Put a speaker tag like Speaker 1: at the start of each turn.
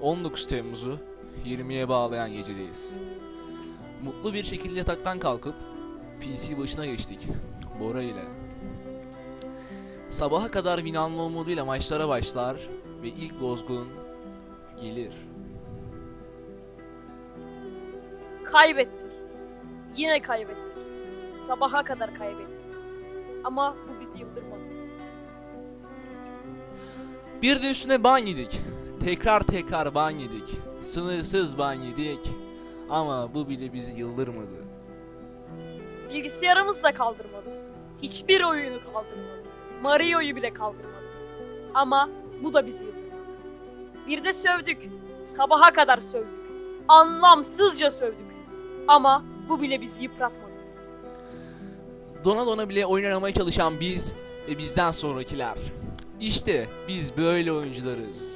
Speaker 1: 19 Temmuz'u 20'ye bağlayan gecedeyiz. Mutlu bir şekilde yataktan kalkıp PC başına geçtik. Bora ile. Sabaha kadar Vinanlı umuduyla maçlara başlar ve ilk bozgun gelir.
Speaker 2: Kaybettik. Yine kaybettik. Sabaha kadar kaybettik. Ama bu bizi yıldırmadı.
Speaker 1: Bir de üstüne ban yedik. Tekrar tekrar ban yedik. Sınırsız ban yedik. Ama bu bile bizi yıldırmadı.
Speaker 2: Bilgisayarımız da kaldırmadı. Hiçbir oyunu kaldırmadı. Mario'yu bile kaldırmadı. Ama bu da bizi yıldırmadı. Bir de sövdük. Sabaha kadar sövdük. Anlamsızca sövdük. Ama bu bile bizi yıpratmadı.
Speaker 1: Dona dona bile oyun oynamaya çalışan biz ve bizden sonrakiler. İşte biz böyle oyuncularız.